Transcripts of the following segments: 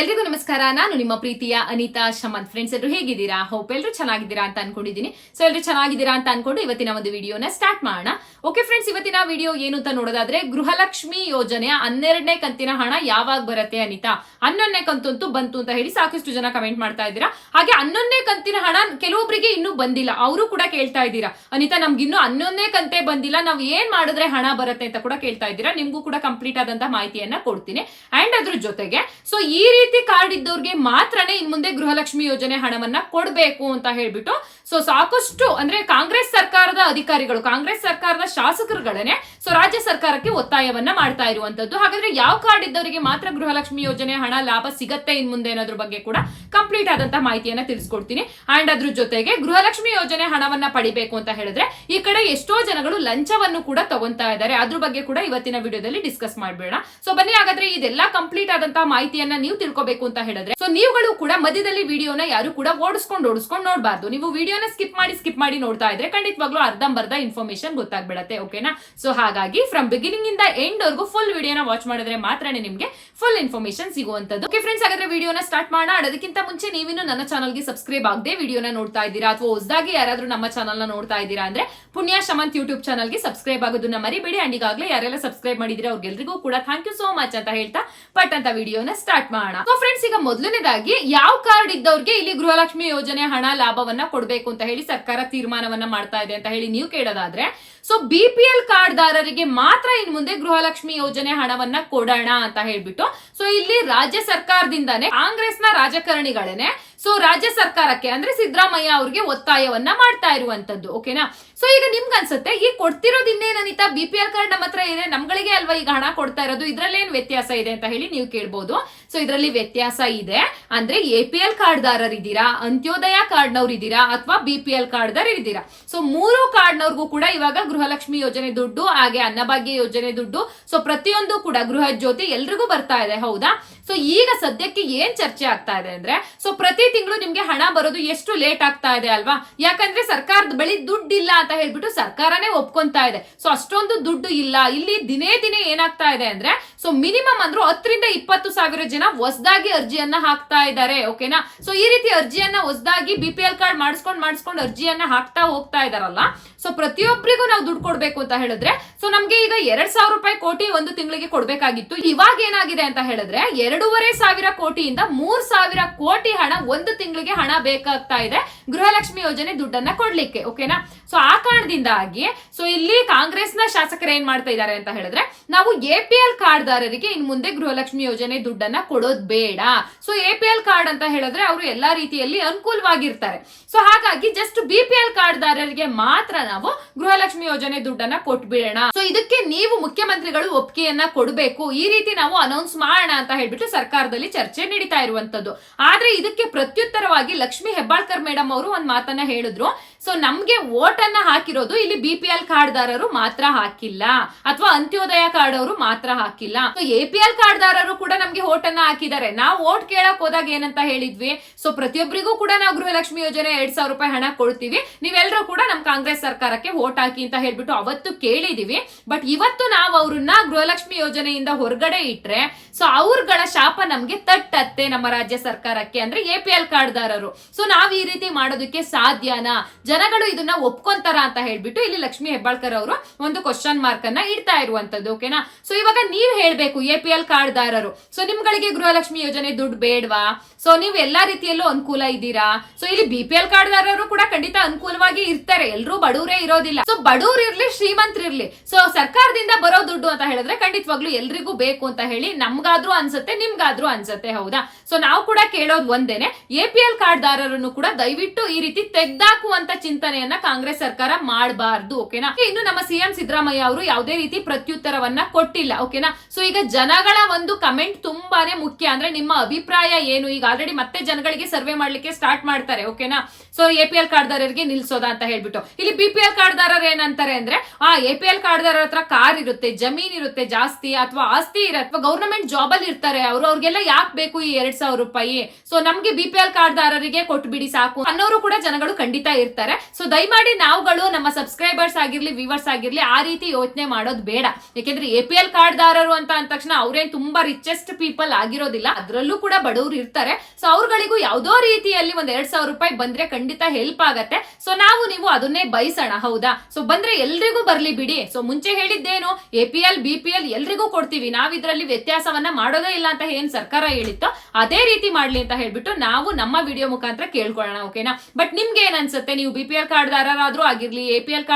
ಎಲ್ರಿಗೂ ನಮಸ್ಕಾರ. ನಾನು ನಿಮ್ಮ ಪ್ರೀತಿಯ ಅನಿತಾ ಶಮಂತ್. ಫ್ರೆಂಡ್ಸ್ ಎಲ್ಲರೂ ಹೇಗಿದ್ದೀರಾ? ಹೋಪ್ ಎಲ್ಲರೂ ಚೆನ್ನಾಗಿದ್ದೀರಾ ಅಂತ ಅನ್ಕೊಂಡಿದ್ದೀನಿ. ಸೊ ಎಲ್ಲರೂ ಚೆನ್ನಾಗಿದ್ದೀರಾ ಅಂತ ಅನ್ಕೊಂಡು ಇವತ್ತಿನ ಒಂದು ವಿಡಿಯೋನ ಸ್ಟಾರ್ಟ್ ಮಾಡೋಣ. ಓಕೆ ಫ್ರೆಂಡ್ಸ್ ಇವತ್ತಿನ ವಿಡಿಯೋ ಏನು ಅಂತ ನೋಡೋದಾದ್ರೆ ಗೃಹಲಕ್ಷ್ಮಿ ಯೋಜನೆಯ ಹನ್ನೆರಡನೇ ಕಂತಿನ ಹಣ ಯಾವಾಗ ಬರುತ್ತೆ ಅನಿತಾ? ಹನ್ನೊಂದನೇ ಕಂತಂತೂ ಬಂತು ಅಂತ ಹೇಳಿ ಸಾಕಷ್ಟು ಜನ ಕಮೆಂಟ್ ಮಾಡ್ತಾ ಇದ್ದೀರಾ. ಹಾಗೆ ಹನ್ನೊಂದನೇ ಕಂತಿನ ಹಣ ಕೆಲವೊಬ್ಬರಿಗೆ ಇನ್ನೂ ಬಂದಿಲ್ಲ. ಅವರು ಕೂಡ ಕೇಳ್ತಾ ಇದ್ದೀರಾ. ಅನಿತಾ ನಮ್ಗೆ ಇನ್ನೂ ಹನ್ನೊಂದನೇ ಕಂತೆ ಬಂದಿಲ್ಲ. ನಾವು ಏನ್ ಮಾಡಿದ್ರೆ ಹಣ ಬರುತ್ತೆ ಅಂತ ಕೂಡ ಕೇಳ್ತಾ ಇದ್ದೀರಾ. ನಿಮ್ಗೂ ಕೂಡ ಕಂಪ್ಲೀಟ್ ಆದಂತಹ ಮಾಹಿತಿಯನ್ನ ಕೊಡ್ತೀನಿ. ಅಂಡ್ ಅದ್ರ ಜೊತೆಗೆ ಸೊ ಈ ರೀತಿ ಕಾರ್ಡ್ ಇದ್ದವ್ರಿಗೆ ಮಾತ್ರನೇ ಇನ್ ಮುಂದೆ ಗೃಹಲಕ್ಷ್ಮಿ ಯೋಜನೆ ಹಣವನ್ನ ಕೊಡಬೇಕು ಅಂತ ಹೇಳ್ಬಿಟ್ಟು ಸೊ ಸಾಕಷ್ಟು ಅಂದ್ರೆ ಕಾಂಗ್ರೆಸ್ ಸರ್ಕಾರದ ಅಧಿಕಾರಿಗಳು, ಕಾಂಗ್ರೆಸ್ ಸರ್ಕಾರದ ಶಾಸಕರುಗಳೇ ಸೊ ರಾಜ್ಯ ಸರ್ಕಾರಕ್ಕೆ ಒತ್ತಾಯವನ್ನ ಮಾಡ್ತಾ ಇರುವಂತದ್ದು. ಹಾಗಾದ್ರೆ ಯಾವ ಕಾರ್ಡ್ ಇದ್ದವರಿಗೆ ಮಾತ್ರ ಗೃಹಲಕ್ಷ್ಮಿ ಯೋಜನೆ ಹಣ ಲಾಭ ಸಿಗತ್ತೆ ಇನ್ ಮುಂದೆ ಅನ್ನೋದ್ರ ಬಗ್ಗೆ ಕೂಡ ಕಂಪ್ಲೀಟ್ ಆದಂತ ಮಾಹಿತಿಯನ್ನ ತಿಳಿಸ್ಕೊಡ್ತೀನಿ. ಅಂಡ್ ಅದ್ರ ಜೊತೆಗೆ ಗೃಹಲಕ್ಷ್ಮಿ ಯೋಜನೆ ಹಣವನ್ನ ಪಡಿಬೇಕು ಅಂತ ಹೇಳಿದ್ರೆ, ಈ ಕಡೆ ಎಷ್ಟೋ ಜನಗಳು ಲಂಚವನ್ನು ಕೂಡ ತಗೊಂತಾ ಇದ್ದಾರೆ. ಅದ್ರ ಬಗ್ಗೆ ಕೂಡ ಇವತ್ತಿನ ವಿಡಿಯೋದಲ್ಲಿ ಡಿಸ್ಕಸ್ ಮಾಡಬೇಡ. ಸೊ ಬನ್ನಿ, ಹಾಗಾದ್ರೆ ಇದೆಲ್ಲ ಕಂಪ್ಲೀಟ್ ಆದಂತಹ ಮಾಹಿತಿಯನ್ನ ನೀವು ತಿಳ್ಕೊಬೇಕು ಅಂತ ಹೇಳಿದ್ರೆ. ಸೊ ನೀವುಗಳು ಕೂಡ ಮಧ್ಯದಲ್ಲಿ ವಿಡಿಯೋನ ಯಾರು ಕೂಡ ಓಡಿಸ್ಕೊಂಡು ಓಡಿಸ್ಕೊಂಡು ನೋಡಬಾರ್ದು. ನೀವು ವಿಡಿಯೋನ ಸ್ಕಿಪ್ ಮಾಡಿ ಸ್ಕಿಪ್ ಮಾಡಿ ನೋಡ್ತಾ ಇದ್ರೆ ಖಂಡಿತವಾಗ್ಲೂ ಅರ್ಧಂಬರ್ಧ ಇನ್ಫಾರ್ಮೇಶನ್ ಗೊತ್ತಾಗ್ಬಿಡತ್ತೆ ಓಕೆನಾ ಸೊ ಹಾಗಾಗಿ ಫ್ರಮ್ ಬಿಗಿನಿಂಗ್ ಇಂದ ಎಂಡ್ ವರ್ಗೂ ಫುಲ್ ವಿಡಿಯೋನ ವಾಚ್ ಮಾಡಿದ್ರೆ ಮಾತ್ರನೇ ನಿಮ್ಗೆ ಫುಲ್ ಇನ್ಫಾರ್ಮೇಶನ್ ಸಿಗುವಂತದ್ದು ಓಕೆ ಫ್ರೆಂಡ್ಸ್ ಹಾಗಾದ್ರೆ ವಿಡಿಯೋನ ಸ್ಟಾರ್ಟ್ ಮಾಡೋಣ. ಅದಕ್ಕಿಂತ ಮುಂಚೆ ನೀವಿನ್ನು ನನ್ನ ಚಾನಲ್ಗೆ ಸಬ್ಸ್ಕ್ರೈಬ್ ಆಗದೆ ವಿಡಿಯೋನ ನೋಡ್ತಾ ಇದ್ದೀರಾ? ಅಥವಾ ಹೊಸದಾಗಿ ಯಾರಾದ್ರೂ ನಮ್ಮ ಚಾನಲ್ನ ನೋಡ್ತಾ ಇದ್ದೀರಾ ಅಂದ್ರೆ ಪುಣ್ಯ ಶಮಂತ್ ಯೂಟ್ಯೂಬ್ ಚಾನಲ್ಗೆ ಸಬ್ಸ್ಕ್ರೈಬ್ ಆಗೋದನ್ನ ಮರಿಬೇಡಿ. ಅಂಡ್ ಈಗಾಗಲೇ ಯಾರೆಲ್ಲ ಸಬ್ಸ್ಕ್ರೈಬ್ ಮಾಡಿದ್ರೆ ಅವ್ರಿಗೆಲ್ರಿಗೂ ಕೂಡ ಥ್ಯಾಂಕ್ ಯು ಸೋ ಮಚ್ ಅಂತ ಹೇಳ್ತಾ ಪಟ್ ಅಂತ ವಿಡಿಯೋನ ಸ್ಟಾರ್ಟ್ ಮಾಡೋಣ. ಸೊ ಫ್ರೆಂಡ್ಸ್ ಈಗ ಮೊದಲನೇದಾಗಿ ಯಾವ ಕಾರ್ಡ್ ಇದ್ದವ್ರಿಗೆ ಇಲ್ಲಿ ಗೃಹಲಕ್ಷ್ಮಿ ಯೋಜನೆ ಹಣ ಲಾಭವನ್ನ ಕೊಡಬೇಕು ಅಂತ ಹೇಳಿ ಸರ್ಕಾರ ತೀರ್ಮಾನವನ್ನ ಮಾಡ್ತಾ ಇದೆ ಅಂತ ಹೇಳಿ ನೀವು ಕೇಳೋದಾದ್ರೆ. So B P L card ದಾರರಿಗೆ ಮಾತ್ರ ಇನ್ ಮುಂದೆ ಗೃಹಲಕ್ಷ್ಮಿ ಯೋಜನೆ ಹಣವನ್ನ ಕೊಡೋಣ ಅಂತ ಹೇಳ್ಬಿಟ್ಟು. ಸೊ ಇಲ್ಲಿ ರಾಜ್ಯ ಸರ್ಕಾರದಿಂದಾನೇ ಕಾಂಗ್ರೆಸ್ನ ರಾಜಕಾರಣಿಗಳೇನೆ ಸೊ ರಾಜ್ಯ ಸರ್ಕಾರಕ್ಕೆ ಅಂದ್ರೆ ಸಿದ್ದರಾಮಯ್ಯ ಅವ್ರಿಗೆ ಒತ್ತಾಯವನ್ನ ಮಾಡ್ತಾ ಇರುವಂತದ್ದು ಓಕೆನಾ ಸೊ ಈಗ ನಿಮ್ಗೆ ಅನ್ಸುತ್ತೆ ಈ ಕೊಡ್ತಿರೋದು ಇನ್ನೇನನಿತಾ ಬಿ ಪಿ ಎಲ್ ಕಾರ್ಡ್ ನಮ್ಮ ಹತ್ರ ಇದೆ, ನಮ್ಗಳಿಗೆ ಅಲ್ವಾ ಈಗ ಹಣ ಕೊಡ್ತಾ ಇರೋದು? ಇದ್ರಲ್ಲಿ ಏನ್ ವ್ಯತ್ಯಾಸ ಇದೆ ಅಂತ ಹೇಳಿ ನೀವು ಕೇಳ್ಬೋದು. ಸೊ ಇದರಲ್ಲಿ ವ್ಯತ್ಯಾಸ ಇದೆ, ಅಂದ್ರೆ ಎ ಪಿ ಎಲ್ ಕಾರ್ಡ್ದಾರರಿದ್ದೀರಾ ಅಂತ್ಯೋದಯ ಕಾರ್ಡ್ನವ್ರು ಇದ್ದೀರಾ, ಅಥವಾ ಬಿ ಪಿ ಎಲ್ ಕಾರ್ಡ್ ಇದ್ದೀರಾ? ಸೊ ಮೂರು ಕಾರ್ಡ್ನವ್ರಿಗೂ ಕೂಡ ಇವಾಗ ಗೃಹಲಕ್ಷ್ಮಿ ಯೋಜನೆ ದುಡ್ಡು, ಹಾಗೆ ಅನ್ನಭಾಗ್ಯ ಯೋಜನೆ ದುಡ್ಡು ಸೊ ಪ್ರತಿಯೊಂದು ಕೂಡ ಗೃಹ ಜ್ಯೋತಿ ಎಲ್ರಿಗೂ ಬರ್ತಾ ಇದೆ, ಹೌದಾ? ಸೊ ಈಗ ಸದ್ಯಕ್ಕೆ ಏನ್ ಚರ್ಚೆ ಆಗ್ತಾ ಇದೆ ಅಂದ್ರೆ ಸೊ ಪ್ರತಿ ತಿಂಗಳು ನಿಮ್ಗೆ ಹಣ ಬರೋದು ಎಷ್ಟು ಲೇಟ್ ಆಗ್ತಾ ಇದೆ ಅಲ್ವಾ? ಯಾಕಂದ್ರೆ ಸರ್ಕಾರದ ಬಳಿ ದುಡ್ಡು ಇಲ್ಲ ಅಂತ ಹೇಳ್ಬಿಟ್ಟು ಸರ್ಕಾರನೇ ಒಪ್ಕೊಂತಾ ಇದೆ. ಸೊ ಅಷ್ಟೊಂದು ದುಡ್ಡು ಇಲ್ಲ. ಇಲ್ಲಿ ದಿನೇ ದಿನೇ ಏನಾಗ್ತಾ ಇದೆ ಅಂದ್ರೆ ಸೊ ಮಿನಿಮಮ್ ಅಂದ್ರೂ ಹತ್ತರಿಂದ ಇಪ್ಪತ್ತು ಸಾವಿರ ಜನ ಹೊಸದಾಗಿ ಅರ್ಜಿಯನ್ನ ಹಾಕ್ತಾ ಇದ್ದಾರೆ ಓಕೆನಾ ಸೊ ಈ ರೀತಿ ಅರ್ಜಿಯನ್ನ ಹೊಸದಾಗಿ ಬಿ ಪಿ ಎಲ್ ಕಾರ್ಡ್ ಮಾಡಿಸ್ಕೊಂಡ್ ಮಾಡಿಸ್ಕೊಂಡು ಅರ್ಜಿಯನ್ನ ಹಾಕ್ತಾ ಹೋಗ್ತಾ ಇದಾರಲ್ಲ ಸೊ ಪ್ರತಿಯೊಬ್ಬರಿಗೂ ನಾವು ದುಡ್ಡು ಕೊಡ್ಬೇಕು ಅಂತ ಹೇಳಿದ್ರೆ ಸೊ ನಮ್ಗೆ ಈಗ ಎರಡ್ ಸಾವಿರ ರೂಪಾಯಿ ಕೋಟಿ ಒಂದು ತಿಂಗಳಿಗೆ ಕೊಡ್ಬೇಕಾಗಿತ್ತು. ಇವಾಗ ಏನಾಗಿದೆ ಅಂತ ಹೇಳಿದ್ರೆ ಎರಡೂವರೆ ಸಾವಿರ ಕೋಟಿಯಿಂದ ಮೂರ್ ಸಾವಿರ ಕೋಟಿ ಹಣ ಒಂದು ತಿಂಗಳಿಗೆ ಹಣ ಬೇಕಾಗ್ತಾ ಇದೆ. ಗೃಹಲಕ್ಷ್ಮಿ ಯೋಜನೆ ದುಡ್ಡನ್ನ ಕೊಡ್ಲಿಕ್ಕೆ ಓಕೆನಾ ಸೊ ಆ ಕಾರಣದಿಂದಾಗಿ ಸೊ ಇಲ್ಲಿ ಕಾಂಗ್ರೆಸ್ನ ಶಾಸಕರು ಏನ್ ಮಾಡ್ತಾ ಇದ್ದಾರೆ ಅಂತ ಹೇಳಿದ್ರೆ, ನಾವು ಎ ಪಿ ಎಲ್ ಕಾರ್ಡ್ ದಾರರಿಗೆ ಇನ್ ಮುಂದೆ ಗೃಹಲಕ್ಷ್ಮಿ ಯೋಜನೆ ದುಡ್ಡನ್ನ ಕೊಡೋದ್ ಬೇಡ. So A P L card ಅಂತ ಹೇಳಿದ್ರೆ ಅವರು ಎಲ್ಲಾ ರೀತಿಯಲ್ಲಿ ಅನುಕೂಲವಾಗಿರ್ತಾರೆ. ಸೊ ಹಾಗಾಗಿ just B P L card ದಾರರಿಗೆ ಮಾತ್ರ ನಾವು ಗೃಹಲಕ್ಷ್ಮಿ ಯೋಜನೆ ದುಡ್ಡನ್ನ ಕೊಟ್ಬಿಡೋಣ. ಸೊ ಇದಕ್ಕೆ ನೀವು ಮುಖ್ಯಮಂತ್ರಿಗಳು ಒಪ್ಪಿಗೆಯನ್ನ ಕೊಡಬೇಕು. ಈ ರೀತಿ ನಾವು ಅನೌನ್ಸ್ ಮಾಡೋಣ ಅಂತ ಹೇಳ್ಬಿಟ್ಟು ಸರ್ಕಾರದಲ್ಲಿ ಚರ್ಚೆ ನಡೀತಾ ಇರುವಂತದ್ದು. ಆದ್ರೆ ಇದಕ್ಕೆ ಪ್ರತ್ಯುತ್ತರವಾಗಿ ಲಕ್ಷ್ಮಿ ಹೆಬ್ಬಾಳ್ಕರ್ ಮೇಡಮ್ ಅವರು ಒಂದ್ ಮಾತನ್ನ ಹೇಳಿದ್ರು. ಸೊ ನಮ್ಗೆ ವೋಟ್ ಅನ್ನ ಹಾಕಿರೋದು ಇಲ್ಲಿ ಬಿ ಪಿ ಎಲ್ ಕಾರ್ಡ್ ದಾರರು ಮಾತ್ರ ಹಾಕಿಲ್ಲ. ಅಥವಾ ಅಂತ್ಯೋದಯ ಕಾರ್ಡ್ ಅವರು ಮಾತ್ರ ಹಾಕಿಲ್ಲ. ಎ ಪಿ ಎಲ್ ಕಾರ್ಡ್ ದಾರರು ಕೂಡ ನಮ್ಗೆ ವೋಟ್ ಅನ್ನ ಹಾಕಿದ್ದಾರೆ. ನಾವು ವೋಟ್ ಕೇಳಕ್ ಹೋದಾಗ ಏನಂತ ಹೇಳಿದ್ವಿ? ಸೊ ಪ್ರತಿಯೊಬ್ಬರಿಗೂ ಕೂಡ ನಾವು ಗೃಹಲಕ್ಷ್ಮಿ ಯೋಜನೆ ಎರಡ್ ಸಾವಿರ ರೂಪಾಯಿ ಹಣ ಕೊಡ್ತೀವಿ. ನೀವೆಲ್ಲರೂ ಕೂಡ ನಮ್ ಕಾಂಗ್ರೆಸ್ ಸರ್ಕಾರಕ್ಕೆ ವೋಟ್ ಹಾಕಿ ಅಂತ ಹೇಳ್ಬಿಟ್ಟು ಅವತ್ತು ಕೇಳಿದೀವಿ. ಬಟ್ ಇವತ್ತು ನಾವು ಅವ್ರನ್ನ ಗೃಹಲಕ್ಷ್ಮಿ ಯೋಜನೆಯಿಂದ ಹೊರಗಡೆ ಇಟ್ರೆ ಸೊ ಅವ್ರಗಳ ಶಾಪ ನಮ್ಗೆ ತಟ್ಟತ್ತೆ ನಮ್ಮ ರಾಜ್ಯ ಸರ್ಕಾರಕ್ಕೆ ಅಂದ್ರೆ ಎ ಪಿ ಎಲ್ ಕಾರ್ಡ್ದಾರರು. ಸೊ ನಾವ್ ಈ ರೀತಿ ಮಾಡೋದಕ್ಕೆ ಸಾಧ್ಯನಾ? ಜನಗಳು ಇದನ್ನ ಒಪ್ಕೊಂತಾರ ಅಂತ ಹೇಳ್ಬಿಟ್ಟು ಇಲ್ಲಿ ಲಕ್ಷ್ಮಿ ಹೆಬ್ಬಾಳ್ಕರ್ ಅವರು ಒಂದು ಕ್ವಶನ್ ಮಾರ್ಕ್ ಅನ್ನ ಇಡ್ತಾ ಇರುವಂತದ್ದು ಓಕೆನಾ ಸೊ ಇವಾಗ ನೀವ್ ಹೇಳ್ಬೇಕು ಎ ಪಿ ಎಲ್ ಕಾರ್ಡ್ದಾರರು. ಸೊ ನಿಮ್ಗಳಿಗೆ ಗೃಹಲಕ್ಷ್ಮಿ ಯೋಜನೆ ದುಡ್ಡು ಬೇಡ್ವಾ? ಸೊ ನೀವು ಎಲ್ಲಾ ರೀತಿಯಲ್ಲೂ ಅನುಕೂಲ ಇದ್ದೀರಾ? ಸೊ ಇಲ್ಲಿ ಬಿ ಪಿ ಎಲ್ ಕಾರ್ಡ್ದಾರರು ಕೂಡ ಖಂಡಿತ ಅನುಕೂಲವಾಗಿ ಇರ್ತಾರೆ. ಎಲ್ಲರೂ ಬಡವರೇ ಇರೋದಿಲ್ಲ. ಸೊ ಬಡವ್ರು ಇರ್ಲಿ ಶ್ರೀಮಂತರಿರ್ಲಿ ಸೊ ಸರ್ಕಾರದಿಂದ ಬರೋ ದುಡ್ಡು ಅಂತ ಹೇಳಿದ್ರೆ ಖಂಡಿತವಾಗ್ಲೂ ಎಲ್ರಿಗೂ ಬೇಕು ಅಂತ ಹೇಳಿ ನಮ್ಗಾದ್ರೂ ಅನ್ಸುತ್ತೆ. ನಿಮ್ಗಾದ್ರೂ ಅನ್ಸತ್ತೆ, ಹೌದಾ? ಸೊ ನಾವು ಕೂಡ ಕೇಳೋದು ಒಂದೇನೆ ಎ ಪಿ ಎಲ್ ಕಾರ್ಡ್ದಾರರನ್ನು ಕೂಡ ದಯವಿಟ್ಟು ಈ ರೀತಿ ತೆಗ್ದಾಕುವಂತ ಚಿಂತನೆಯನ್ನ ಕಾಂಗ್ರೆಸ್ ಸರ್ಕಾರ ಮಾಡಬಾರ್ದು, ಓಕೆನಾ? ಇನ್ನು ನಮ್ಮ ಸಿಎಂ ಸಿದ್ದರಾಮಯ್ಯ ಅವರು ಯಾವುದೇ ರೀತಿ ಪ್ರತ್ಯುತ್ತರವನ್ನ ಕೊಟ್ಟಿಲ್ಲ, ಓಕೆನಾ? ಸೊ ಈಗ ಜನಗಳ ಒಂದು ಕಮೆಂಟ್ ತುಂಬಾನೇ ಮುಖ್ಯ, ಅಂದ್ರೆ ನಿಮ್ಮ ಅಭಿಪ್ರಾಯ ಏನು? ಈಗ ಆಲ್ರೆಡಿ ಮತ್ತೆ ಜನಗಳಿಗೆ ಸರ್ವೆ ಮಾಡ್ಲಿಕ್ಕೆ ಸ್ಟಾರ್ಟ್ ಮಾಡ್ತಾರೆ, ಓಕೆನಾ? ಸೊ ಎ ಪಿ ಎಲ್ ಕಾರ್ಡ್ದಾರರಿಗೆ ನಿಲ್ಸೋದಾ ಅಂತ ಹೇಳ್ಬಿಟ್ಟು. ಇಲ್ಲಿ ಬಿ ಪಿ ಎಲ್ ಕಾರ್ಡ್ ದಾರರು ಏನಂತಾರೆ ಅಂದ್ರೆ, ಆ ಎ ಪಿ ಎಲ್ ಕಾರ್ಡ್ ದಾರರ ಹತ್ರ ಕಾರ್ ಇರುತ್ತೆ, ಜಮೀನ್ ಇರುತ್ತೆ ಜಾಸ್ತಿ, ಅಥವಾ ಆಸ್ತಿ ಇರ ಅಥವಾ ಗೌರ್ಮೆಂಟ್ ಜಾಬ್ ಅಲ್ಲಿ ಇರ್ತಾರೆ ಅವರು, ಅವ್ರಿಗೆಲ್ಲ ಯಾಕೆ ಬೇಕು ಈ ಎರಡ್ ಸಾವಿರ ರೂಪಾಯಿ? ಸೊ ನಮ್ಗೆ ಬಿ ಪಿ ಎಲ್ ಕಾರ್ಡ್ದಾರರಿಗೆ ಕೊಟ್ಬಿಡಿ ಸಾಕು. ಅನ್ನೋರು ಕೂಡ ಜನಗಳು ಖಂಡಿತ ಇರ್ತಾರೆ. ಸೊ ದಯಮಾಡಿ ನಾವುಗಳು ನಮ್ಮ ಸಬ್ಸ್ಕ್ರೈಬರ್ಸ್ ಆಗಿರ್ಲಿ ವ್ಯೂವರ್ಸ್ ಆಗಿರ್ಲಿ, ಆ ರೀತಿ ಯೋಚನೆ ಮಾಡೋದು ಬೇಡ. ಯಾಕೆಂದ್ರೆ ಎ ಪಿ ಎಲ್ ಕಾರ್ಡ್ದಾರರು ಅಂತ ಅಂದ ತಕ್ಷಣ ಅವ್ರೇನ್ ತುಂಬಾ ರಿಚೆಸ್ಟ್ ಪೀಪಲ್ ಆಗಿರೋದಿಲ್ಲ. ಅದ್ರಲ್ಲೂ ಕೂಡ ಬಡವರು ಇರ್ತಾರೆ. ಸೊ ಅವ್ರಗಳಿಗೂ ಯಾವ್ದೋ ರೀತಿಯಲ್ಲಿ ಒಂದ್ ಎರಡ್ ಸಾವಿರ ರೂಪಾಯಿ ಬಂದ್ರೆ ಖಂಡಿತ ಹೆಲ್ಪ್ ಆಗತ್ತೆ. ಸೊ ನಾವು ನೀವು ಅದನ್ನೇ ಬಯಸೋಣ ಹೌದಾ? ಸೊ ಬಂದ್ರೆ ಎಲ್ರಿಗೂ ಬರ್ಲಿ ಬಿಡಿ. ಸೊ ಮುಂಚೆ ಹೇಳಿದ್ದೇನು A P L B P L ಎಲ್ರಿಗೂ ಕೊಡ್ತೀವಿ. ನಾವ್ ಇದ್ರಲ್ಲಿ ವ್ಯತ್ಯಾಸವನ್ನ ಮಾಡೋದೇ ಇಲ್ಲ ಅಂತ ಏನ್ ಸರ್ಕಾರ ಹೇಳಿತ್ತೋ ಅದೇ ರೀತಿ ಮಾಡ್ಲಿ ಅಂತ ಹೇಳ್ಬಿಟ್ಟು ನಾವು ನಮ್ಮ ವಿಡಿಯೋ ಮುಖಾಂತರ ಕೇಳ್ಕೊಳ್ಳೋಣ, ಓಕೆನಾ? ಬಟ್ ನಿಮ್ಗೆ ಏನ್ ಅನ್ಸುತ್ತೆ? ನೀವು ಬಿ ಪಿ ಎಲ್ ಕಾರ್ಡ್ದಾರರಾದ್ರೂ ಆಗಿರ್ಲಿ ಎ ಪಿ ಎಲ್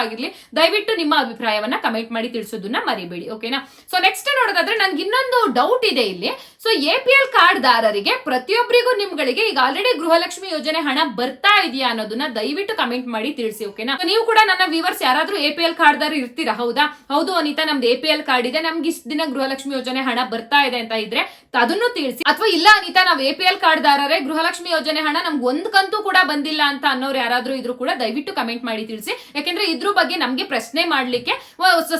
ಆಗಿರ್ಲಿ, ದಯವಿಟ್ಟು ನಿಮ್ಮ ಅಭಿಪ್ರಾಯವನ್ನ ಕಮೆಂಟ್ ಮಾಡಿ ತಿಳಿಸೋದನ್ನ ಮರಿಬೇಡಿ, ಓಕೆನಾ? ಸೊ ನೆಕ್ಸ್ಟ್ ನೋಡೋದಾದ್ರೆ ನನ್ಗೆ ಇನ್ನೊಂದು ಡೌಟ್ ಇದೆ ಇಲ್ಲಿ. ಸೊ ಎ ಪಿ ಎಲ್ ಕಾರ್ಡ್ದಾರರಿಗೆ ಪ್ರತಿಯೊಬ್ಬರಿಗೂ ನಿಮ್ಗಳಿಗೆ ಈಗ ಆಲ್ರೆಡಿ ಗೃಹಲಕ್ಷ್ಮಿ ಯೋಜನೆ ಹಣ ಬರ್ತಾ ಇದೆಯಾ ಅನ್ನೋದನ್ನ ದಯವಿಟ್ಟು ಕಮೆಂಟ್ ಮಾಡಿ ತಿಳಿಸಿ, ಓಕೆನಾ? ನೀವು ಕೂಡ ನನ್ನ ವ್ಯೂವರ್ಸ್ ಯಾರಾದ್ರೂ ಎ ಪಿ ಎಲ್ ಕಾರ್ಡ್ದಾರ ಇರ್ತೀರಾ? ಹೌದಾ? ಹೌದು ಅನಿತಾ, ನಮ್ದು ಎ ಪಿ ಎಲ್ ಕಾರ್ಡ್ ಇದೆ. ನಮ್ಗೆ ಇಷ್ಟ ದಿನ ಗೃಹಲಕ್ಷ್ಮಿ ಯೋಜನೆ ಹಣ ಬರ್ತಾ ಇದೆ ಅಂತ ಇದ್ರೆ ಅದನ್ನು ತಿಳಿಸಿ. ಅಥವಾ ಇಲ್ಲ, ಅನಿತಾ, ನಾವ್ ಎ ಪಿ ಎಲ್ ಕಾರ್ಡ್ದಾರರೇ, ಗೃಹಲಕ್ಷ್ಮಿ ಯೋಜನೆ ಹಣ ನಮ್ಗೆ ಒಂದ್ ಕಂತು ಕೂಡ ಬಂದಿಲ್ಲ ಅಂತ ಅನ್ನೋರು ಯಾರಾದ್ರೂ ಇದ್ರು ಕೂಡ ದಯವಿಟ್ಟು ಕಮೆಂಟ್ ಮಾಡಿ ತಿಳಿಸಿ. ಯಾಕೆಂದ್ರೆ ಇದ್ರ ಬಗ್ಗೆ ನಮ್ಗೆ ಪ್ರಶ್ನೆ ಮಾಡ್ಲಿಕ್ಕೆ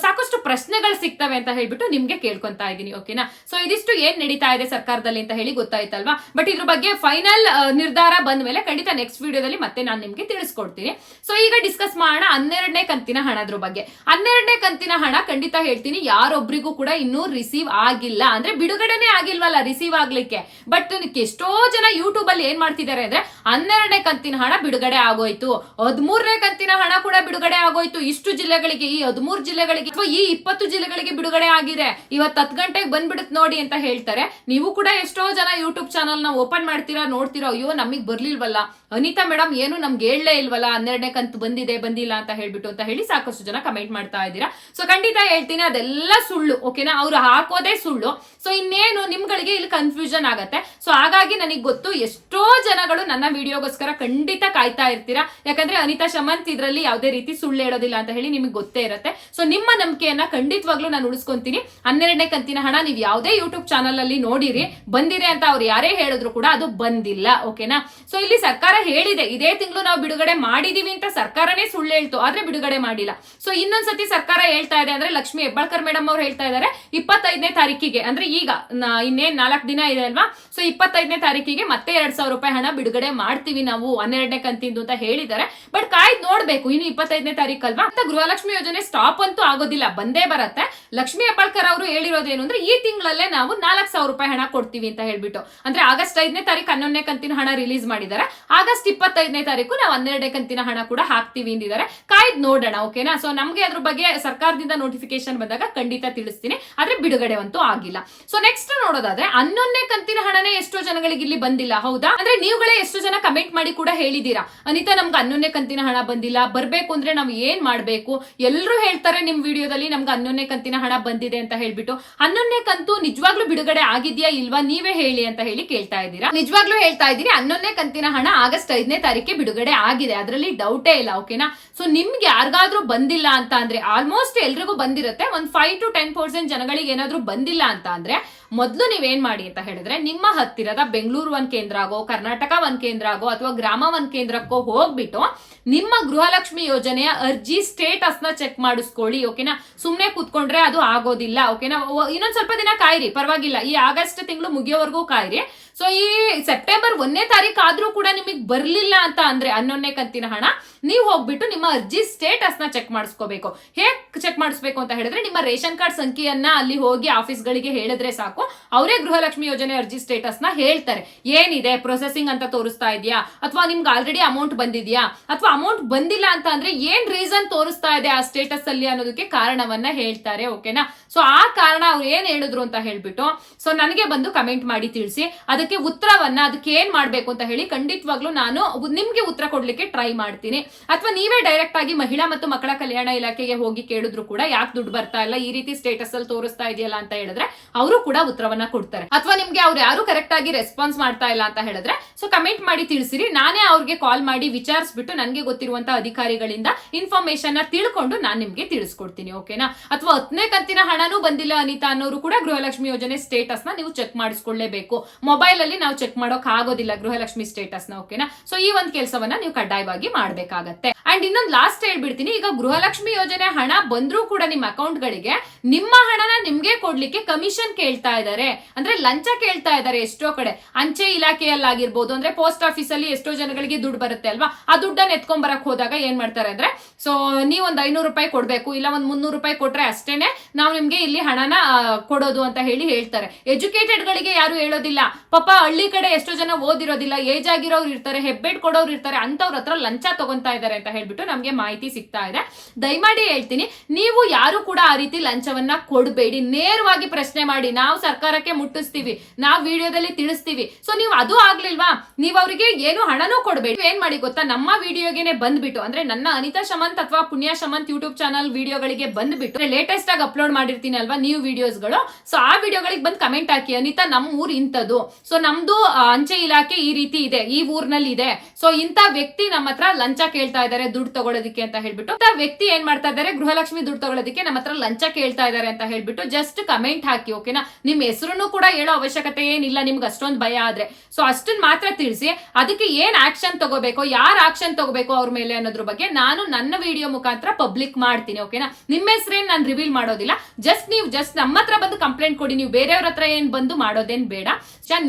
ಸಾಕಷ್ಟು ಪ್ರಶ್ನೆಗಳು ಸಿಗ್ತವೆ ಅಂತ ಹೇಳ್ಬಿಟ್ಟು ನಿಮ್ಗೆ ಕೇಳ್ಕೊಂತಾ ಇದೀನಿ ಓಕೆನಾ ಸೊ ಇದಿಷ್ಟು ಏನ್ ನಡೀತಾ ಇದೆ ಸರ್ಕಾರದಲ್ಲಿ ಅಂತ ಹೇಳಿ ಗೊತ್ತಾಯ್ತಲ್ವಾ? ಬಟ್ ಇದ್ರ ಬಗ್ಗೆ ಫೈನಲ್ ನಿರ್ಧಾರ ಬಂದ ಮೇಲೆ ಖಂಡಿತ ನೆಕ್ಸ್ಟ್ ವಿಡಿಯೋದಲ್ಲಿ ಮತ್ತೆ ನಾನು ನಿಮ್ಗೆ ತಿಳಿಸ್ಕೊಡ್ತೀನಿ. ಸೊ ಈಗ ಡಿಸ್ಕಸ್ ಮಾಡೋಣ ಹನ್ನೆರಡನೇ ಕಂತಿನ ಹಣದ್ರ ಬಗ್ಗೆ. ಹನ್ನೆರಡನೇ ಕಂತಿನ ಹಣ ಖಂಡಿತ ಹೇಳ್ತೀನಿ, ಯಾರೊಬ್ರಿಗೂ ಕೂಡ ಇನ್ನೂ ರಿಸೀವ್ ಆಗಿಲ್ಲ. ಅಂದ್ರೆ ಬಿಡುಗಡೆನೆ ಆಗಿಲ್ವಲ್ಲ ರಿಸೀವ್ ಆಗ್ಲಿಕ್ಕೆ. ಬಟ್ ಎಷ್ಟೋ ಜನ ಯೂಟ್ಯೂಬ್ ಅಲ್ಲಿ ಏನ್ ಮಾಡ್ತಿದ್ದಾರೆ ಅಂದ್ರೆ ಹನ್ನೆರಡನೇ ಕಂತಿನ ಹಣ ಬಿಡುಗಡೆ ಆಗೋಯ್ತು. ಹದಿಮೂರನೇ ಕಂತಿನ ಹಣ ಕೂಡ ಬಿಡುಗಡೆ ಆಗೋಯ್ತು. ಇಷ್ಟು ಜಿಲ್ಲೆಗಳಿಗೆ, ಈ ಹದಿಮೂರು ಜಿಲ್ಲೆಗಳಿಗೆ ಅಥವಾ ಈ ಇಪ್ಪತ್ತು ಜಿಲ್ಲೆಗಳಿಗೆ ಬಿಡುಗಡೆ ಆಗಿದೆ. ಇವತ್ತು ಹತ್ತು ಗಂಟೆಗೆ ಬಂದ್ಬಿಡುತ್ತೆ ನೋಡಿ ಅಂತ ಹೇಳ್ತಾರೆ. ನೀವು ಕೂಡ ಎಷ್ಟೋ ಜನ ಯೂಟ್ಯೂಬ್ ಚಾನಲ್ನ ಓಪನ್ ಮಾಡ್ತೀರಾ, ನೋಡ್ತೀರಾ, ಅಯ್ಯೋ ನಮಗ್ ಬರ್ಲಿಲ್ವಲ್ಲ. ಅನಿತಾ ಮೇಡಮ್, ಏನು ನಮ್ಗೆ ಹೇಳಲೇ ಇಲ್ವಲ್ಲ, ಹನ್ನೆರಡನೇ ಕಂತು ಬಂದಿದೆ, ಬಂದಿಲ್ಲ ಅಂತ ಹೇಳ್ಬಿಟ್ಟು ಅಂತ ಹೇಳಿ ಸಾಕಷ್ಟು ಜನ ಕಮೆಂಟ್ ಮಾಡ್ತಾ ಇದ್ದೀರಾ. ಸೊ ಖಂಡಿತ ಹೇಳ್ತೀನಿ, ಅದೆಲ್ಲ ಸುಳ್ಳು ಓಕೆನಾ ಅವ್ರು ಹಾಕೋದೇ ಸುಳ್ಳು. ಸೊ ಇನ್ನೇನು, ನಿಮ್ಗಳಿಗೆ ಇಲ್ಲಿ ಕನ್ಫ್ಯೂಷನ್ ಆಗತ್ತೆ. ಸೊ ಹಾಗಾಗಿ ನನಗೆ ಗೊತ್ತು, ಎಷ್ಟೋ ಜನಗಳು ನನ್ನ ವಿಡಿಯೋಗೋಸ್ಕರ ಖಂಡಿತ ಕಾಯ್ತಾ ಇರ್ತೀರಾ. ಯಾಕಂದ್ರೆ ಅನಿತಾ ಶಮಂತ್ ಇದ್ರಲ್ಲಿ ಯಾವುದೇ ರೀತಿ ಸುಳ್ಳು ಹೇಳೋದಿಲ್ಲ ಅಂತ ಹೇಳಿ ನಿಮಗೆ ಗೊತ್ತೇ ಇರುತ್ತೆ. ಸೊ ನಿಮ್ಮ ನಂಬಿಕೆಯನ್ನ ಖಂಡಿತವಾಗ್ಲೂ ನಾನು ಉಳಿಸ್ಕೊಂತೀನಿ. ಹನ್ನೆರಡನೇ ಕಂತಿನ ಹಣ ನೀವು ಯಾವುದೇ ಯೂಟ್ಯೂಬ್ ಚಾನಲ್ ಅಲ್ಲಿ ನೋಡಿರಿ, ಬಂದಿದೆ ಅಂತ ಅವ್ರು ಯಾರೇ ಹೇಳಿದ್ರು ಕೂಡ ಅದು ಬಂದಿಲ್ಲ ಓಕೆನಾ ಸೊ ಇಲ್ಲಿ ಸರ್ಕಾರ ಹೇಳಿದೆ, ಇದೇ ತಿಂಗಳು ನಾವು ಬಿಡುಗಡೆ ಮಾಡಿದೀವಿ ಅಂತ ಸರ್ಕಾರನೇ ಸುಳ್ಳು ಹೇಳ್ತು, ಆದ್ರೆ ಬಿಡುಗಡೆ ಮಾಡಿಲ್ಲ. ಸೊ ಇನ್ನೊಂದ್ಸತಿ ಸರ್ಕಾರ ಹೇಳ್ತಾ ಇದೆ ಅಂದ್ರೆ ಲಕ್ಷ್ಮಿ ಹೆಬ್ಬಾಳ್ಕರ್ ಮೇಡಮ್ ಅವ್ರು ಹೇಳ್ತಾ ಇದ್ದಾರೆ ಇಪ್ಪತ್ತೈದನೇ ತಾರೀಕಿಗೆ, ಅಂದ್ರೆ ಈಗ ಇನ್ನೇನ್ ನಾಲ್ಕು ದಿನ ಇದೆ ಅಲ್ವಾ? ಸೊ ಇಪ್ಪತ್ತೈದನೇ ತಾರೀಕಿಗೆ ಮತ್ತೆ ಎರಡ್ ಸಾವಿರ ರೂಪಾಯಿ ಹಣ ಬಿಡುಗಡೆ ಮಾಡ್ತೀವಿ ನಾವು, ಹನ್ನೆರಡನೇ ಕಂತಿಂದು ಅಂತ ಹೇಳಿದ್ದಾರೆ. ಬಟ್ ಕಾಯ್ದು ನೋಡ್ಬೇಕು, ಇನ್ನು ಇಪ್ಪತ್ತೈದನೇ ತಾರೀಕು ಅಲ್ವಾ ಅಂತ ಗೃಹಲಕ್ಷ್ಮಿ ಯೋಜನೆ ಸ್ಟಾಪ್ ಅಂತೂ ಆಗೋದಿಲ್ಲ, ಬಂದೇ ಬರತ್ತೆ. ಲಕ್ಷ್ಮಿ ಹೆಬ್ಬಾಳ್ಕರ್ ಅವರು ಹೇಳಿರೋದೇನು ಅಂದ್ರೆ, ಈ ತಿಂಗಳಲ್ಲೇ ನಾವು ನಾಲ್ಕು ಸಾವಿರ ರೂಪಾಯಿ ಹಣ ಕೊಡ್ತೀವಿ ಅಂತ ಹೇಳ್ಬಿಟ್ಟು. ಅಂದ್ರೆ ಆಗಸ್ಟ್ ಐದನೇ ತಾರೀಕು ಹನ್ನೊಂದನೇ ಕಂತಿನ ಹಣ ರಿಲೀಸ್ ಮಾಡಿದ್ದಾರೆ. ಆಗಸ್ಟ್ ಇಪ್ಪತ್ತೈದನೇ ತಾರೀಕು ನಾವು ಹನ್ನೆರಡನೇ ಕಂತಿನ ಹಣ ಕೂಡ ಹಾಕ್ತೀವಿ ಅಂದಿದ್ದಾರೆ. ಕಾಯ್ದು ನೋಡೋಣ, ಓಕೆನಾ? ಸೊ ನಮಗೆ ಅದ್ರ ಬಗ್ಗೆ ಸರ್ಕಾರದಿಂದ ನೋಟಿಫಿಕೇಶನ್ ಬಂದಾಗ ಖಂಡಿತ ತಿಳಿಸ್ತೀನಿ. ಆದ್ರೆ ಬಿಡುಗಡೆ ಅಂತೂ ಆಗಿಲ್ಲ. ಸೊ ನೆಕ್ಸ್ಟ್ ನೋಡೋದಾದ್ರೆ, ಹನ್ನೊಂದನೇ ಕಂತಿನ ಹಣನೇ ಎಷ್ಟೋ ಜನಗಳಿಗೆ ಇಲ್ಲಿ ಬಂದಿಲ್ಲ, ಹೌದಾ? ಅಂದ್ರೆ ನೀವುಗಳೇ ಎಷ್ಟೋ ಜನ ಕಮೆಂಟ್ ಮಾಡಿ ಕೂಡ ಹೇಳಿದೀರಾ ಅನಿತಾ, ನಮ್ಗೆ ಹನ್ನೊಂದನೇ ಕಂತಿನ ಹಣ ಬಂದಿಲ್ಲ, ಬರ್ಬೇಕು ಅಂದ್ರೆ ನಾವು ಏನ್ ಮಾಡ್ಬೇಕು? ಎಲ್ಲರೂ ಹೇಳ್ತಾರೆ ನಿಮ್ ವಿಡಿಯೋದಲ್ಲಿ ನಮ್ಗೆ ಹನ್ನೊಂದನೇ ಕಂತಿನ ಹಣ ಬಂದಿದೆ ಅಂತ ಹೇಳ್ಬಿಟ್ಟು. ಹನ್ನೊಂದನೇ ಕಂತು ನಿಜವಾಗ್ಲೂ ಬಿಡುಗಡೆ ಆಗಿದ್ಯಾ ಇಲ್ವಾ? ನೀವೇ ಹೇಳಿ ಅಂತ ಹೇಳಿ ಕೇಳ್ತಾ ಇದ್ದೀರಾ. ನಿಜವಾಗ್ಲೂ ಹೇಳ್ತಾ ಇದ್ದೀರಿ ಹನ್ನೊಂದನೇ ಕಂತಿನ ಹಣ ಆಗಸ್ಟ್ ಐದನೇ ತಾರೀಕಿಗೆ ಬಿಡುಗಡೆ ಆಗಿದೆ. ಅದರಲ್ಲಿ ಡೌಟೇ ಇಲ್ಲ ಓಕೆನಾ ಸೊ ನಿಮ್ಗೆ ಯಾರಿಗಾದ್ರೂ ಬಂದಿಲ್ಲ ಅಂತ ಅಂದ್ರೆ ಆಲ್ಮೋಸ್ಟ್ ಎಲ್ರಿಗೂ ಬಂದಿರುತ್ತೆ. ಒಂದು ಫೈವ್ ಟು ಟೆನ್ ಪರ್ಸೆಂಟ್ ಜನಗಳಿಗೆ ಏನಾದ್ರೂ ಬಂದಿಲ್ಲ ಅಂತ ಅಂದ್ರೆ, ಮೊದಲು ನೀವೇನ್ ಮಾಡಿ ಅಂತ ಹೇಳಿದ್ರೆ, ನಿಮ್ಮ ಹತ್ತಿರದ ಬೆಂಗಳೂರು ಒಂದ್ ಕೇಂದ್ರ ಆಗೋ, ಕರ್ನಾಟಕ ಒಂದ್ ಕೇಂದ್ರ ಆಗೋ, ಅಥವಾ ಗ್ರಾಮ ಒಂದ್ ಕೇಂದ್ರಕ್ಕೋ ಹೋಗ್ಬಿಟ್ಟು, ನಿಮ್ಮ ಗೃಹಲಕ್ಷ್ಮಿ ಯೋಜನೆಯ ಅರ್ಜಿ ಸ್ಟೇಟಸ್ನ ಚೆಕ್ ಮಾಡಿಸ್ಕೊಳ್ಳಿ ಓಕೆನಾ ಸುಮ್ಮನೆ ಕೂತ್ಕೊಂಡ್ರೆ ಅದು ಆಗೋದಿಲ್ಲ ಓಕೆನಾ ಇನ್ನೊಂದು ಸ್ವಲ್ಪ ದಿನ ಕಾಯಿರಿ, ಪರವಾಗಿಲ್ಲ. ಈ ಆಗಸ್ಟ್ ತಿಂಗಳು ಮುಗಿಯೋವರೆಗೂ ಕಾಯಿರಿ. ಸೊ ಈ ಸೆಪ್ಟೆಂಬರ್ ಒಂದನೇ ತಾರೀಕು ಆದ್ರೂ ಕೂಡ ನಿಮಗೆ ಬರ್ಲಿಲ್ಲ ಅಂತ ಅಂದ್ರೆ ಹನ್ನೊಂದನೇ ಕಂತಿನ ಹಣ, ನೀವು ಹೋಗ್ಬಿಟ್ಟು ನಿಮ್ಮ ಅರ್ಜಿ ಸ್ಟೇಟಸ್ನ ಚೆಕ್ ಮಾಡಿಸ್ಕೋಬೇಕು. ಹೇಗ್ ಚೆಕ್ ಮಾಡಿಸ್ಬೇಕು ಅಂತ ಹೇಳಿದ್ರೆ ನಿಮ್ಮ ರೇಷನ್ ಕಾರ್ಡ್ ಸಂಖ್ಯೆಯನ್ನ ಅಲ್ಲಿ ಹೋಗಿ ಆಫೀಸ್ಗಳಿಗೆ ಹೇಳಿದ್ರೆ ಸಾಕು. ಅವರೇ ಗೃಹಲಕ್ಷ್ಮಿ ಯೋಜನೆ ಅರ್ಜಿ ಸ್ಟೇಟಸ್ನ ಹೇಳ್ತಾರೆ. ಏನಿದೆ? ಪ್ರೊಸೆಸಿಂಗ್ ಅಂತ ತೋರಿಸ್ತಾ ಇದೆಯಾ? ಅಥವಾ ನಿಮ್ಗೆ ಆಲ್ರೆಡಿ ಅಮೌಂಟ್ ಬಂದಿದ್ಯಾ? ಅಥವಾ ಅಮೌಂಟ್ ಬಂದಿಲ್ಲ ಅಂತ ಅಂದ್ರೆ ಏನ್ ರೀಸನ್ ತೋರಿಸ್ತಾ ಇದೆ ಆ ಸ್ಟೇಟಸ್ ಅಲ್ಲಿ ಅನ್ನೋದಕ್ಕೆ ಕಾರಣವನ್ನ ಹೇಳ್ತಾರೆ ಓಕೆನಾ ಸೊ ಆ ಕಾರಣ ಅವ್ರು ಏನ್ ಹೇಳಿದ್ರು ಅಂತ ಹೇಳ್ಬಿಟ್ಟು ಸೊ ನನಗೆ ಬಂದು ಕಮೆಂಟ್ ಮಾಡಿ ತಿಳಿಸಿ. ಅದಕ್ಕೆ ಉತ್ತರವನ್ನ ಅದಕ್ಕೆ ಏನ್ ಮಾಡ್ಬೇಕು ಅಂತ ಹೇಳಿ ಖಂಡಿತವಾಗ್ಲೂ ನಾನು ನಿಮ್ಗೆ ಉತ್ತರ ಕೊಡ್ಲಿಕ್ಕೆ ಟ್ರೈ ಮಾಡ್ತೀನಿ. ಅಥವಾ ನೀವೇ ಡೈರೆಕ್ಟ್ ಆಗಿ ಮಹಿಳಾ ಮತ್ತು ಮಕ್ಕಳ ಕಲ್ಯಾಣ ಇಲಾಖೆಗೆ ಹೋಗಿ ಕೇಳಿದ್ರು ಕೂಡ ಯಾಕೆ ದುಡ್ಡು ಬರ್ತಾ ಇಲ್ಲ, ಈ ರೀತಿ ಸ್ಟೇಟಸ್ ಅಲ್ಲಿ ತೋರಿಸ್ತಾ ಇದೆಯಲ್ಲ ಅಂತ ಹೇಳಿದ್ರೆ ಅವರು ಕೂಡ ಉತ್ತರವನ್ನ ಕೊಡ್ತಾರೆ. ಅಥವಾ ನಿಮ್ಗೆ ಅವ್ರು ಯಾರು ಕರೆಕ್ಟ್ ಆಗಿ ರೆಸ್ಪಾನ್ಸ್ ಮಾಡ್ತಾ ಇಲ್ಲ ಅಂತ ಹೇಳಿದ್ರೆ ಸೊ ಕಮೆಂಟ್ ಮಾಡಿ ತಿಳಿಸಿರಿ. ನಾನೇ ಅವ್ರಿಗೆ ಕಾಲ್ ಮಾಡಿ ವಿಚಾರಿಸ್ಬಿಟ್ಟು ನನಗೆ ಗೊತ್ತಿರುವಂತಹ ಅಧಿಕಾರಿಗಳಿಂದ ಇನ್ಫಾರ್ಮೇಶನ್ ತಿಳ್ಕೊಂಡು ನಾನು ನಿಮ್ಗೆ ತಿಳಿಸ್ಕೊಡ್ತೀನಿ ಓಕೆನಾ ಅಥವಾ ಹತ್ತನೇ ಕಂತಿನ ಹಣನೂ ಬಂದಿಲ್ಲ ಅನಿತಾ ಅನ್ನೋರು ಕೂಡ ಗೃಹಲಕ್ಷ್ಮಿ ಯೋಜನೆ ಸ್ಟೇಟಸ್ನ ನೀವು ಚೆಕ್ ಮಾಡಿಸ್ಕೊಳ್ಳೇಬೇಕು. ಮೊಬೈಲ್ ಅಲ್ಲಿ ನಾವು ಚೆಕ್ ಮಾಡೋಕ್ ಆಗೋದಿಲ್ಲ ಗೃಹಲಕ್ಷ್ಮಿ ಸ್ಟೇಟಸ್ನ ಓಕೆನಾ ಸೊ ಈ ಒಂದು ಕೆಲಸವನ್ನ ನೀವು ಕಡ್ಡಾಯವಾಗಿ ಮಾಡಬೇಕಾಗತ್ತೆ. ಅಂಡ್ ಇನ್ನೊಂದು ಲಾಸ್ಟ್ ಹೇಳ್ಬಿಡ್ತೀನಿ, ಈಗ ಗೃಹಲಕ್ಷ್ಮಿ ಯೋಜನೆ ಹಣ ಬಂದ್ರೂ ಕೂಡ ನಿಮ್ಮ ಅಕೌಂಟ್ ಗಳಿಗೆ ನಿಮ್ಮ ಹಣನ ನಿಮ್ಗೆ ಕೊಡ್ಲಿಕ್ಕೆ ಕಮಿಷನ್ ಕೇಳ್ತಾ ಇದ್ದಾರೆ ಅಂದ್ರೆ ಲಂಚ ಕೇಳ್ತಾ ಇದ್ದಾರೆ ಎಷ್ಟೋ ಕಡೆ. ಅಂಚೆ ಇಲಾಖೆಯಲ್ಲಾಗಿರ್ಬೋದು, ಅಂದ್ರೆ ಪೋಸ್ಟ್ ಆಫೀಸ್ ಅಲ್ಲಿ ಎಷ್ಟೋ ಜನಗಳಿಗೆ ದುಡ್ಡು ಬರುತ್ತೆ ಅಲ್ವಾ? ಆ ದುಡ್ಡನ್ನ ಎತ್ಕೊಂಡ್ ಬರಕ್ ಹೋದಾಗ ಏನ್ ಮಾಡ್ತಾರೆ ಅಂದ್ರೆ ಸೊ ನೀವ್ ಒಂದ್ ಐನೂರು ರೂಪಾಯಿ ಕೊಡ್ಬೇಕು, ಇಲ್ಲ ಒಂದ್ ಮುನ್ನೂರು ರೂಪಾಯಿ ಕೊಟ್ರೆ ಅಷ್ಟೇನೆ ನಾವು ನಿಮ್ಗೆ ಇಲ್ಲಿ ಹಣನ ಕೊಡೋದು ಅಂತ ಹೇಳಿ ಹೇಳ್ತಾರೆ. ಎಜುಕೇಟೆಡ್ ಗಳಿಗೆ ಯಾರು ಹೇಳೋದಿಲ್ಲ. ಪಾಪ ಹಳ್ಳಿ ಕಡೆ ಎಷ್ಟೋ ಜನ ಓದಿರೋದಿಲ್ಲ, ಏಜ್ ಆಗಿರೋರು ಇರ್ತಾರೆ. ಹೆಬ್ಬೆಟ್ ಕೊಡೋರು ಇರ್ತಾರೆ ಅಂತವ್ರ ಹತ್ರ ಲಂಚ ತಗೊಂತಾ ಇದ್ದಾರೆ ಅಂತ ಹೇಳ್ಬಿಟ್ಟು ನಮ್ಗೆ ಮಾಹಿತಿ ಸಿಗ್ತಾ ಇದೆ. ದಯಮಾಡಿ ಹೇಳ್ತೀನಿ, ನೀವು ಯಾರು ಕೂಡ ಆ ರೀತಿ ಲಂಚವನ್ನ ಕೊಡಬೇಡಿ. ನೇರವಾಗಿ ಪ್ರಶ್ನೆ ಮಾಡಿ, ನಾವು ಸರ್ಕಾರಕ್ಕೆ ಮುಟ್ಟಿಸ್ತೀವಿ, ನಾವು ವಿಡಿಯೋದಲ್ಲಿ ತಿಳಿಸ್ತೀವಿ. ಸೊ ನೀವು ಅದು ಆಗ್ಲಿಲ್ವಾ? ನೀವು ಅವರಿಗೆ ಏನು ಹಣನೂ ಕೊಡಬೇಡಿ. ಏನ್ ಮಾಡಿ ಗೊತ್ತಾ? ನಮ್ಮ ವಿಡಿಯೋಗೆನೆ ಬಂದ್ಬಿಟ್ಟು, ಅಂದ್ರೆ ನನ್ನ ಅನಿತಾ ಶಮಂತ್ ಅಥವಾ ಪುಣ್ಯ ಶಮಂತ್ ಯೂಟ್ಯೂಬ್ ಚಾನಲ್ ವಿಡಿಯೋಗಳಿಗೆ ಬಂದ್ಬಿಟ್ಟು ಲೇಟೆಸ್ಟ್ ಆಗಿ ಅಪ್ಲೋಡ್ ಮಾಡಿರ್ತೀನಿ ಅಲ್ವಾ ನೀವು ವಿಡಿಯೋಸ್ಗಳು ಸೊ ಆ ವಿಡಿಯೋಗಳಿಗೆ ಬಂದು ಕಮೆಂಟ್ ಹಾಕಿ, ಅನಿತಾ ನಮ್ಮ ಊರ್ ಇಂಥದ್ದು. ಸೊ ನಮ್ದು ಅಂಚೆ ಇಲಾಖೆ ಈ ರೀತಿ ಇದೆ. ಈ ಊರ್ನಲ್ಲಿ ಇದೆ ಸೊ ಇಂತ ವ್ಯಕ್ತಿ ನಮ್ಮ ಹತ್ರ ಲಂಚ ಕೇಳ್ತಾ ಇದ್ದಾರೆ, ದುಡ್ಡು ತಗೊಳ್ಳೋದಕ್ಕೆ ಅಂತ ಹೇಳ್ಬಿಟ್ಟು. ವ್ಯಕ್ತಿ ಏನ್ ಮಾಡ್ತಾ ಇದ್ದಾರೆ, ಗೃಹಲಕ್ಷ್ಮಿ ದುಡ್ಡು ತಗೊಳ್ಳೋದಕ್ಕೆ ನಮ್ಮ ಹತ್ರ ಲಂಚ ಕೇಳ್ತಾ ಇದ್ದಾರೆ ಅಂತ ಹೇಳ್ಬಿಟ್ಟು ಜಸ್ಟ್ ಕಮೆಂಟ್ ಹಾಕಿ ಓಕೆನಾ ನಿಮ್ ಹೆಸರನ್ನು ಕೂಡ ಹೇಳೋ ಅವಶ್ಯಕತೆ ಏನಿಲ್ಲ, ನಿಮ್ಗೆ ಅಷ್ಟೊಂದು ಭಯ ಆದ್ರೆ. ಸೊ ಅಷ್ಟನ್ ಮಾತ್ರ ತಿಳಿಸಿ, ಅದಕ್ಕೆ ಏನ್ ಆಕ್ಷನ್ ತಗೋಬೇಕು, ಯಾರು ಆಕ್ಷನ್ ತಗೋಬೇಕು ಅವ್ರ ಮೇಲೆ ಅನ್ನೋದ್ರ ಬಗ್ಗೆ ನಾನು ನನ್ನ ವಿಡಿಯೋ ಮುಖಾಂತರ ಪಬ್ಲಿಕ್ ಮಾಡ್ತೀನಿ ಓಕೆನಾ ನಿಮ್ಮ ಹೆಸರೇನ್ ನಾನು ರಿವೀಲ್ ಮಾಡೋದಿಲ್ಲ. ಜಸ್ಟ್ ನೀವು ಜಸ್ಟ್ ನಮ್ಮ ಹತ್ರ ಬಂದು ಕಂಪ್ಲೇಂಟ್ ಕೊಡಿ, ನೀವು ಬೇರೆಯವ್ರ ಹತ್ರ ಏನ್ ಬಂದು ಮಾಡೋದೇನ್ ಬೇಡ.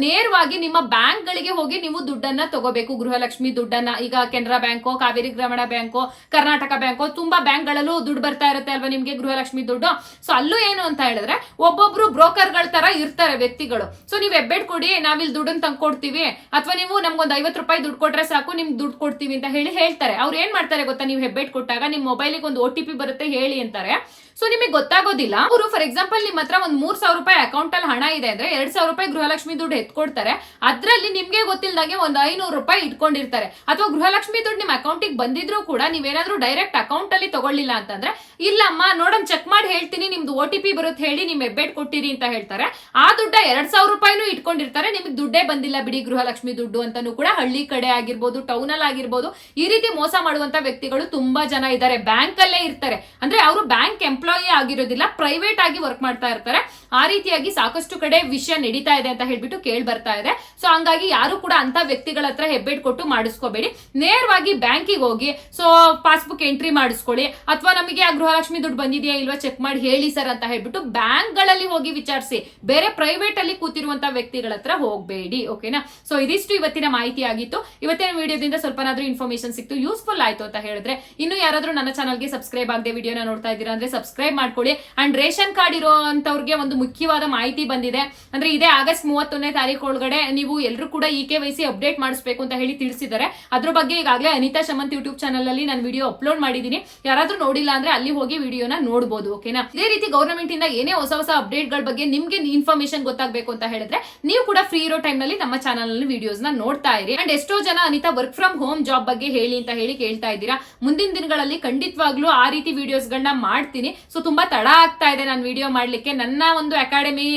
ನೇರವಾಗಿ ನಿಮ್ಮ ಬ್ಯಾಂಕ್ ಗಳಿಗೆ ಹೋಗಿ ನೀವು ದುಡ್ಡನ್ನ ತಗೋಬೇಕು. ಗೃಹಲಕ್ಷ್ಮಿ ದುಡ್ಡನ್ನ ಈಗ Canara bank, Kaveri Grameena bank, Karnataka bank, ತುಂಬಾ ಬ್ಯಾಂಕ್ಗಳಲ್ಲೂ ದುಡ್ಡು ಬರ್ತಾ ಇರುತ್ತೆ ಅಲ್ವಾ ನಿಮ್ಗೆ ಗೃಹಲಕ್ಷ್ಮಿ ದುಡ್ಡು? ಸೊ ಅಲ್ಲೂ ಏನು ಅಂತ ಹೇಳಿದ್ರೆ, ಒಬ್ಬೊಬ್ರು ಬ್ರೋಕರ್ಗಳ ತರ ಇರ್ತಾರೆ ವ್ಯಕ್ತಿಗಳು. ಸೊ ನೀವು ಹೆಬ್ಬೆಟ್ ಕೊಡಿ, ನಾವಿಲ್ಲಿ ದುಡ್ಡನ್ನ ತಂಗ್ ಕೊಡ್ತೀವಿ ಅಥವಾ ನೀವು ನಮ್ಗೊಂದು ಐವತ್ತು ರೂಪಾಯಿ ದುಡ್ಡು ಕೊಟ್ರೆ ಸಾಕು, ನಿಮ್ಗೆ ದುಡ್ಡು ಕೊಡ್ತೀವಿ ಅಂತ ಹೇಳಿ ಹೇಳ್ತಾರೆ. ಅವ್ರು ಏನ್ ಮಾಡ್ತಾರೆ ಗೊತ್ತಾ? ನೀವು ಹೆಬ್ಬೆಟ್ ಕೊಟ್ಟಾಗ ನಿಮ್ ಮೊಬೈಲಿಗೆ ಒಂದು ಒ ಟಿ ಪಿ ಬರುತ್ತೆ ಹೇಳಿ ಅಂತಾರೆ. ಸೊ ನಿಮಗೆ ಗೊತ್ತಾಗೋದಿಲ್ಲ. ಅವರು ಫಾರ್ ಎಕ್ಸಾಂಪಲ್ ನಿಮ್ಮ ಹತ್ರ ಒಂದ್ ಮೂರ್ ಸಾವಿರ ರೂಪಾಯಿ ಅಕೌಂಟ್ ಅಲ್ಲಿ ಹಣ ಇದೆ ಅಂದ್ರೆ ಎರಡ್ ಸಾವಿರ ರೂಪಾಯಿ ಗೃಹಲಕ್ಷ್ಮಿ ದುಡ್ಡು ಎತ್ಕೊಡ್ತಾರೆ. ಅದ್ರಲ್ಲಿ ನಿಮ್ಗೆ ಗೊತ್ತಿಲ್ಲದಾಗೆ ಒಂದ್ ಐನೂರು ರೂಪಾಯಿ ಇಟ್ಕೊಂಡಿರ್ತಾರೆ. ಅಥವಾ ಗೃಹಲಕ್ಷ್ಮಿ ದುಡ್ಡು ನಿಮ್ಮ ಅಕೌಂಟಿಗೆ ಬಂದಿದ್ರು ಕೂಡ ನೀವೇನಾದ್ರೂ ಡೈರೆಕ್ಟ್ ಅಕೌಂಟ್ ಅಲ್ಲಿ ತಗೊಳ್ಳಿಲ್ಲ ಅಂತಂದ್ರೆ, ಇಲ್ಲಮ್ಮ, ನೋಡೋಣ ಚೆಕ್ ಮಾಡಿ ಹೇಳ್ತೀನಿ, ನಿಮ್ದು ಓ ಟಿ ಪಿ ಬರುತ್ತೆ ಹೇಳಿ, ನಿಮ್ ಹೆಬ್ಬೆಟ್ ಕೊಟ್ಟಿರಿ ಅಂತ ಹೇಳ್ತಾರೆ. ಆ ದುಡ್ಡ ಎರಡ್ ಸಾವಿರ ರೂಪಾಯಿನೂ ಇಟ್ಕೊಂಡಿರ್ತಾರೆ, ನಿಮಗೆ ದುಡ್ಡೇ ಬಂದಿಲ್ಲ ಬಿಡಿ ಗೃಹಲಕ್ಷ್ಮಿ ದುಡ್ಡು ಅಂತಾನು ಕೂಡ. ಹಳ್ಳಿ ಕಡೆ ಆಗಿರ್ಬೋದು ಟೌನ್ ಅಲ್ಲಿ ಆಗಿರ್ಬೋದು, ಈ ರೀತಿ ಮೋಸ ಮಾಡುವಂತ ವ್ಯಕ್ತಿಗಳು ತುಂಬಾ ಜನ ಇದ್ದಾರೆ. ಬ್ಯಾಂಕ್ ಅಲ್ಲೇ ಇರ್ತಾರೆ. ಅಂದ್ರೆ ಅವರು ಬ್ಯಾಂಕ್ ಎಂಪ್ಲಾಯಿ ಆಗಿರೋದಿಲ್ಲ ಪ್ರೈವೇಟ್ ಆಗಿ ವರ್ಕ್ ಮಾಡ್ತಾ ಇರ್ತಾರೆ. ಆ ರೀತಿಯಾಗಿ ಸಾಕಷ್ಟು ಕಡೆ ವಿಷಯ ನಡೀತಾ ಇದೆ ಅಂತ ಹೇಳ್ಬಿಟ್ಟು ಕೇಳಿ ಬರ್ತಾ ಇದೆ. ಸೊ ಹಂಗಾಗಿ ಯಾರು ಕೂಡ ಅಂತ ವ್ಯಕ್ತಿಗಳ ಹತ್ರ ಹೆಬ್ಬೆಟ್ ಕೊಟ್ಟು ಮಾಡಿಸ್ಕೋಬೇಡಿ. ನೇರವಾಗಿ ಬ್ಯಾಂಕಿಗೆ ಹೋಗಿ ಸೊ ಪಾಸ್ಬುಕ್ ಎಂಟ್ರಿ ಮಾಡಿಸ್ಕೊಳ್ಳಿ. ಅಥವಾ ನಮಗೆ ಆ ಗೃಹಲಕ್ಷ್ಮಿ ದುಡ್ಡು ಬಂದಿದೆಯಾ ಇಲ್ವಾ ಚೆಕ್ ಮಾಡಿ ಹೇಳಿ ಸರ್ ಅಂತ ಹೇಳ್ಬಿಟ್ಟು ಬ್ಯಾಂಕ್ಗಳಲ್ಲಿ ಹೋಗಿ ವಿಚಾರಿಸಿ. ಬೇರೆ ಪ್ರೈವೇಟ್ ಅಲ್ಲಿ ಕೂತಿರುವಂತ ವ್ಯಕ್ತಿಗಳ ಹತ್ರ ಹೋಗಬೇಡಿ ಓಕೆನಾ ಸೊ ಇದಿಷ್ಟು ಇವತ್ತಿನ ಮಾಹಿತಿ ಆಗಿತ್ತು. ಇವತ್ತಿನ ವಿಡಿಯೋದಿಂದ ಸ್ವಲ್ಪನಾದ್ರೂ ಇನ್ಫಾರ್ಮೇಶನ್ ಸಿಕ್ತು ಯೂಸ್ಫುಲ್ ಆಯ್ತು ಅಂತ ಹೇಳಿದ್ರೆ, ಇನ್ನು ಯಾರಾದ್ರೂ ನನ್ನ ಚಾನಲ್ಗೆ ಸಬ್ಸ್ಕ್ರೈಬ್ ಆಗದೆ ವಿಡಿಯೋನ ನೋಡ್ತಾ ಇದ್ದೀರಾ ಅಂದ್ರೆ ಸಬ್ಸ್ಕ್ರೈಬ್ ಮಾಡ್ಕೊಳ್ಳಿ ಅಂಡ್ ರೇಷನ್ ಕಾರ್ಡ್ ಇರುವಂತವ್ರಿಗೆ ಒಂದು ಮುಖ್ಯವಾದ ಮಾಹಿತಿ ಬಂದಿದೆ. ಅಂದ್ರೆ ಇದೇ ಆಗಸ್ಟ್ ಮೂವತ್ತೊಂದನೇ ತಾರೀಕು ಒಳಗಡೆ ನೀವು ಎಲ್ಲರೂ ಕೂಡ E K Y C update ಮಾಡಿಸ್ಬೇಕು ಅಂತ ಹೇಳಿ ತಿಳಿಸಿದ್ದಾರೆ. ಅದ್ರ ಬಗ್ಗೆ ಈಗಾಗಲೇ ಅನಿತಾ ಶಮಂತ್ ಯೂಟ್ಯೂಬ್ ಚಾನಲ್ ಅಲ್ಲಿ ನಾನು ವಿಡಿಯೋ ಅಪ್ಲೋಡ್ ಮಾಡಿದ್ದೀನಿ. ಯಾರಾದ್ರೂ ನೋಡಿಲ್ಲ ಅಂದ್ರೆ ಅಲ್ಲಿ ಹೋಗಿ ವಿಡಿಯೋನ ನೋಡಬಹುದು ಓಕೆನಾ ಇದೇ ರೀತಿ ಗೌರ್ಮೆಂಟ್ ಇಂದ ಏನೇ ಹೊಸ ಹೊಸ ಅಪ್ಡೇಟ್ಗಳ ಬಗ್ಗೆ ನಿಮ್ಗೆ ಇನ್ಫಾರ್ಮೇಶನ್ ಗೊತ್ತಾಗಬೇಕು ಅಂತ ಹೇಳಿದ್ರೆ ನೀವು ಕೂಡ ಫ್ರೀ ಇರೋ ಟೈಮ್ನಲ್ಲಿ ನಮ್ಮ ಚಾನಲ್ನಲ್ಲಿ ವಿಡಿಯೋಸ್ನ ನೋಡ್ತಾ ಇರಿ. ಅಂಡ್ ಎಷ್ಟೋ ಜನ Anita work from home job ಬಗ್ಗೆ ಹೇಳಿ ಅಂತ ಹೇಳಿ ಕೇಳ್ತಾ ಇದ್ದೀರಾ. ಮುಂದಿನ ದಿನಗಳಲ್ಲಿ ಖಂಡಿತವಾಗ್ಲೂ ಆ ರೀತಿ ವಿಡಿಯೋಸ್ ಗಳನ್ನ ಮಾಡ್ತೀನಿ. ಸೊ ತುಂಬಾ ತಡ ಆಗ್ತಾ ಇದೆ ನಾನು ವಿಡಿಯೋ ಮಾಡ್ಲಿಕ್ಕೆ. ನನ್ನ ಒಂದು ಅಕಾಡೆಮಿ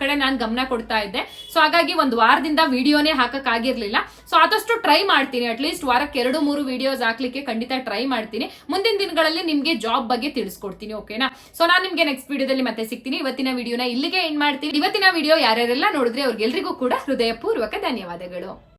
ಕಡೆ ನಾನು ಗಮನ ಕೊಡ್ತಾ ಇದ್ದೆ. ಸೊ ಹಾಗಾಗಿ ಒಂದು ವಾರದಿಂದ ವಿಡಿಯೋನೇ ಹಾಕಕ್ ಆಗಿರ್ಲಿಲ್ಲ. ಸೊ ಆದಷ್ಟು ಟ್ರೈ ಮಾಡ್ತೀನಿ. ಅಟ್ಲೀಸ್ಟ್ ವಾರಕ್ಕೆ ಎರಡು, ಮೂರು ವಿಡಿಯೋಸ್ ಹಾಕ್ಲಿಕ್ಕೆ ಖಂಡಿತ ಟ್ರೈ ಮಾಡ್ತೀನಿ. ಮುಂದಿನ ದಿನಗಳಲ್ಲಿ ನಿಮ್ಗೆ ಜಾಬ್ ಬಗ್ಗೆ ತಿಳಿಸ್ಕೊಡ್ತೀನಿ ಓಕೆನಾ ಸೊ ನಾನು ನಿಮ್ಗೆ ನೆಕ್ಸ್ಟ್ ವಿಡಿಯೋದಲ್ಲಿ ಮತ್ತೆ ಸಿಗ್ತೀನಿ. ಇವತ್ತಿನ ವಿಡಿಯೋನ ಇಲ್ಲಿಗೆ ಎಂಡ್ ಮಾಡ್ತೀನಿ. ಇವತ್ತಿನ ವಿಡಿಯೋ ಯಾರ್ಯಾರೆಲ್ಲ ನೋಡಿದ್ರೆ ಅವ್ರಿಗೆಲ್ರಿಗೂ ಕೂಡ ಹೃದಯಪೂರ್ವಕ ಧನ್ಯವಾದಗಳು.